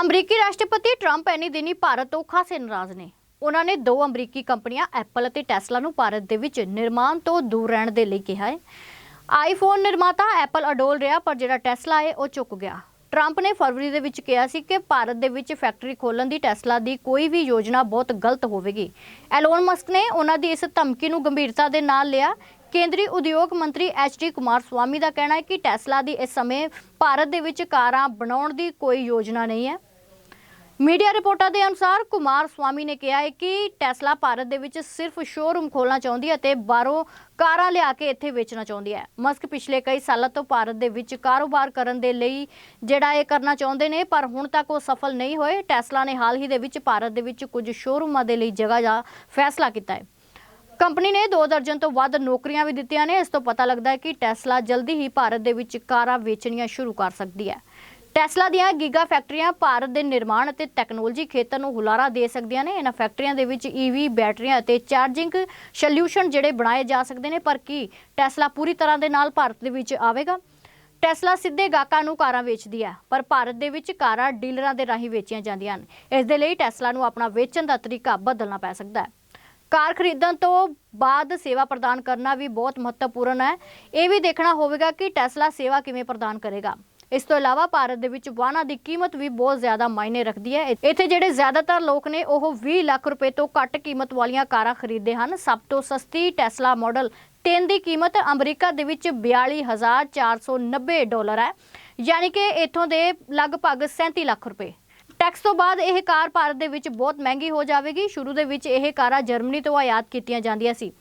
ਅਮਰੀਕੀ ਰਾਸ਼ਟਰਪਤੀ ਟਰੰਪ ਐਨੀ ਦਿਨੀ ਭਾਰਤ ਤੋਂ ਖਾਸੇ ਨਾਰਾਜ਼ ਨੇ। ਉਹਨਾਂ ਨੇ ਦੋ ਅਮਰੀਕੀ ਕੰਪਨੀਆਂ, ਐਪਲ ਅਤੇ ਟੈਸਲਾ ਨੂੰ ਭਾਰਤ ਦੇ ਵਿੱਚ ਨਿਰਮਾਣ ਤੋਂ ਦੂਰ ਰਹਿਣ ਦੇ ਲਈ ਕਿਹਾ ਹੈ। ਆਈਫੋਨ ਨਿਰਮਾਤਾ ਐਪਲ ਅਡੋਲ ਰਿਹਾ, ਪਰ ਜਿਹੜਾ ਟੈਸਲਾ ਹੈ, ਉਹ ਚੁੱਕ ਗਿਆ। ਟਰੰਪ ਨੇ ਫਰਵਰੀ ਦੇ ਵਿੱਚ ਕਿਹਾ ਸੀ ਕਿ ਭਾਰਤ ਦੇ ਵਿੱਚ ਫੈਕਟਰੀ ਖੋਲਣ ਦੀ ਟੈਸਲਾ ਦੀ ਕੋਈ ਵੀ ਯੋਜਨਾ ਬਹੁਤ ਗਲਤ ਹੋਵੇਗੀ। ਐਲੋਨ ਮਸਕ ਨੇ ਉਹਨਾਂ ਦੀ ਇਸ ਧਮਕੀ ਨੂੰ ਗੰਭੀਰਤਾ ਦੇ ਨਾਲ ਲਿਆ ਕੇਂਦਰੀ ਉਦਯੋਗ ਮੰਤਰੀ ਐਚ ਡੀ ਕੁਮਾਰ ਸਵਾਮੀ ਦਾ ਕਹਿਣਾ ਹੈ ਕਿ ਟੈਸਲਾ ਦੀ ਇਸ ਸਮੇਂ ਭਾਰਤ ਦੇ ਵਿੱਚ ਕਾਰਾਂ ਬਣਾਉਣ ਦੀ ਕੋਈ ਯੋਜਨਾ ਨਹੀਂ ਹੈ। ਮੀਡੀਆ ਰਿਪੋਰਟਾਂ ਦੇ ਅਨੁਸਾਰ ਕੁਮਾਰ ਸਵਾਮੀ ਨੇ ਕਿਹਾ ਹੈ ਕਿ ਟੈਸਲਾ ਭਾਰਤ ਦੇ ਵਿੱਚ ਸਿਰਫ ਸ਼ੋਰੂਮ ਖੋਲਣਾ ਚਾਹੁੰਦੀ ਹੈ ਅਤੇ ਬਾਹਰੋਂ ਕਾਰਾਂ ਲਿਆ ਕੇ ਇੱਥੇ ਵੇਚਣਾ ਚਾਹੁੰਦੀ ਹੈ। ਮਸਕ ਪਿਛਲੇ ਕਈ ਸਾਲਾਂ ਤੋਂ ਭਾਰਤ ਦੇ ਵਿੱਚ ਕਾਰੋਬਾਰ ਕਰਨ ਦੇ ਲਈ ਜਿਹੜਾ ਇਹ ਕਰਨਾ ਚਾਹੁੰਦੇ ਨੇ, ਪਰ ਹੁਣ ਤੱਕ ਉਹ ਸਫਲ ਨਹੀਂ ਹੋਏ। ਟੈਸਲਾ ਨੇ ਹਾਲ ਹੀ ਦੇ ਵਿੱਚ ਭਾਰਤ ਦੇ ਵਿੱਚ ਕੁਝ ਸ਼ੋਰੂਮਾਂ ਦੇ ਲਈ ਜਗ੍ਹਾ ਦਾ ਫੈਸਲਾ ਕੀਤਾ ਹੈ। ਕੰਪਨੀ ਨੇ 2 ਦਰਜਨ ਤੋਂ ਵੱਧ ਨੌਕਰੀਆਂ ਵੀ ਦਿੱਤੀਆਂ ਨੇ। ਇਸ ਤੋਂ ਪਤਾ ਲੱਗਦਾ ਹੈ ਕਿ ਟੈਸਲਾ ਜਲਦੀ ਹੀ ਭਾਰਤ ਦੇ ਵਿੱਚ ਕਾਰਾਂ ਵੇਚਣੀਆਂ ਸ਼ੁਰੂ ਕਰ ਸਕਦੀ ਹੈ। ਟੈਸਲਾ ਦੀਆਂ ਗੀਗਾ ਫੈਕਟਰੀਆਂ ਭਾਰਤ ਦੇ ਨਿਰਮਾਣ ਅਤੇ ਟੈਕਨੋਲੋਜੀ ਖੇਤਰ ਨੂੰ ਹੁਲਾਰਾ ਦੇ ਸਕਦੀਆਂ ਨੇ। ਇਹਨਾਂ ਫੈਕਟਰੀਆਂ ਦੇ ਵਿੱਚ ਈਵੀ ਬੈਟਰੀਆਂ ਅਤੇ ਚਾਰਜਿੰਗ ਸੋਲਿਊਸ਼ਨ ਜਿਹੜੇ ਬਣਾਏ ਜਾ ਸਕਦੇ ਨੇ। ਪਰ ਕੀ ਟੈਸਲਾ ਪੂਰੀ ਤਰ੍ਹਾਂ ਦੇ ਨਾਲ ਭਾਰਤ ਦੇ ਵਿੱਚ ਆਵੇਗਾ? ਟੈਸਲਾ ਸਿੱਧੇ ਗਾਹਕਾਂ ਨੂੰ ਕਾਰਾਂ ਵੇਚਦੀ ਹੈ, ਪਰ ਭਾਰਤ ਦੇ ਵਿੱਚ ਕਾਰਾਂ ਡੀਲਰਾਂ ਦੇ ਰਾਹੀਂ ਵੇਚੀਆਂ ਜਾਂਦੀਆਂ ਹਨ। ਇਸ ਦੇ ਲਈ ਟੈਸਲਾ ਨੂੰ ਆਪਣਾ ਵੇਚਣ ਦਾ ਤਰੀਕਾ ਬਦਲਣਾ ਪੈ ਸਕਦਾ ਹੈ। ਕਾਰ ਖਰੀਦਣ ਤੋਂ ਬਾਅਦ ਸੇਵਾ ਪ੍ਰਦਾਨ ਕਰਨਾ ਵੀ ਬਹੁਤ ਮਹੱਤਵਪੂਰਨ ਹੈ। ਇਹ ਵੀ ਦੇਖਣਾ ਹੋਵੇਗਾ ਕਿ ਟੈਸਲਾ ਸੇਵਾ ਕਿਵੇਂ ਪ੍ਰਦਾਨ ਕਰੇਗਾ। ਇਸ ਤੋਂ ਇਲਾਵਾ ਭਾਰਤ ਦੇ ਵਿੱਚ ਵਾਹਨਾਂ ਦੀ ਕੀਮਤ ਵੀ ਬਹੁਤ ਜ਼ਿਆਦਾ ਮਾਇਨੇ ਰੱਖਦੀ ਹੈ। ਇੱਥੇ ਜਿਹੜੇ ਜ਼ਿਆਦਾਤਰ ਲੋਕ ਨੇ, ਉਹ 20 ਲੱਖ ਰੁਪਏ ਤੋਂ ਘੱਟ ਕੀਮਤ ਵਾਲੀਆਂ ਕਾਰਾਂ ਖਰੀਦਦੇ ਹਨ। ਸਭ ਤੋਂ ਸਸਤੀ ਟੈਸਲਾ ਮਾਡਲ 3 ਦੀ ਕੀਮਤ ਅਮਰੀਕਾ ਦੇ ਵਿੱਚ 42490 ਡਾਲਰ ਹੈ। ਯਾਨੀ ਕਿ ਇੱਥੋਂ ਦੇ ਲਗਭਗ 37 ਲੱਖ ਰੁਪਏ। ਟੈਕਸ ਤੋਂ ਬਾਅਦ ਇਹ ਕਾਰ ਭਾਰਤ ਦੇ ਵਿੱਚ ਬਹੁਤ ਮਹਿੰਗੀ ਹੋ ਜਾਵੇਗੀ। ਸ਼ੁਰੂ ਦੇ ਵਿੱਚ ਇਹ ਕਾਰਾਂ ਜਰਮਨੀ ਤੋਂ ਆਯਾਤ ਕੀਤੀਆਂ ਜਾਂਦੀਆਂ ਸੀ।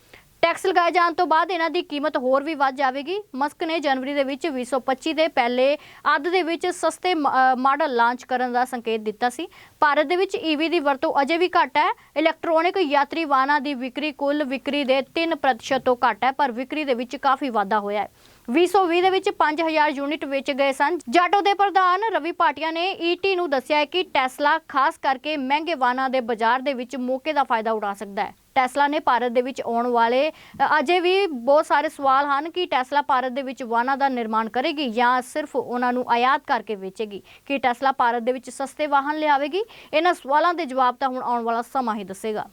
ਟੈਕਸ ਲਗਾਏ ਜਾਣ ਤੋਂ ਬਾਅਦ ਇਹਨਾਂ ਦੀ ਕੀਮਤ ਹੋਰ ਵੀ ਵੱਧ ਜਾਵੇਗੀ। ਮਸਕ ਨੇ ਜਨਵਰੀ ਦੇ ਵਿੱਚ 2025 ਦੇ ਪਹਿਲੇ ਅੱਧ ਦੇ ਵਿੱਚ ਸਸਤੇ ਮ- ਮਾਡਲ ਲਾਂਚ ਕਰਨ ਦਾ ਸੰਕੇਤ ਦਿੱਤਾ ਸੀ। ਭਾਰਤ ਦੇ ਵਿੱਚ ਈਵੀ ਦੀ ਵਰਤੋਂ ਅਜੇ ਵੀ ਘੱਟ ਹੈ। ਇਲੈਕਟ੍ਰੋਨਿਕ ਯਾਤਰੀ ਵਾਹਨਾਂ ਦੀ ਵਿਕਰੀ ਕੁੱਲ ਵਿਕਰੀ ਦੇ 3% ਤੋਂ ਘੱਟ ਹੈ, ਪਰ ਵਿਕਰੀ ਦੇ ਵਿੱਚ ਕਾਫੀ ਵਾਧਾ ਹੋਇਆ ਹੈ। 2020 ਦੇ ਵਿੱਚ 5000 ਯੂਨਿਟ ਵੇਚ ਗਏ ਸਨ। ਜਾਟੋ ਦੇ ਪ੍ਰਧਾਨ ਰਵੀ ਪਾਟਿਆ ਨੇ ਈਟੀ ਨੂੰ ਦੱਸਿਆ ਹੈ ਕਿ ਟੈਸਲਾ ਖਾਸ ਕਰਕੇ ਮਹਿੰਗੇ ਵਾਹਨਾਂ ਦੇ ਬਾਜ਼ਾਰ ਦੇ ਵਿੱਚ ਮੌਕੇ ਦਾ ਫਾਇਦਾ ਉਠਾ ਸਕਦਾ ਹੈ। ਟੈਸਲਾ ਨੇ ਭਾਰਤ ਦੇ ਵਿੱਚ ਆਉਣ ਵਾਲੇ ਅਜੇ ਵੀ ਬਹੁਤ ਸਾਰੇ ਸਵਾਲ ਹਨ ਕਿ ਟੈਸਲਾ ਭਾਰਤ ਦੇ ਵਿੱਚ ਵਾਹਨਾਂ ਦਾ ਨਿਰਮਾਣ ਕਰੇਗੀ ਜਾਂ ਸਿਰਫ ਉਹਨਾਂ ਨੂੰ ਆਯਾਤ ਕਰਕੇ ਵੇਚੇਗੀ। ਕਿ ਟੈਸਲਾ ਭਾਰਤ ਦੇ ਵਿੱਚ ਸਸਤੇ ਵਾਹਨ ਲਿਆਵੇਗੀ? ਇਹਨਾਂ ਸਵਾਲਾਂ ਦੇ ਜਵਾਬ ਤਾਂ ਹੁਣ ਆਉਣ ਵਾਲਾ ਸਮਾਂ ਹੀ ਦੱਸੇਗਾ।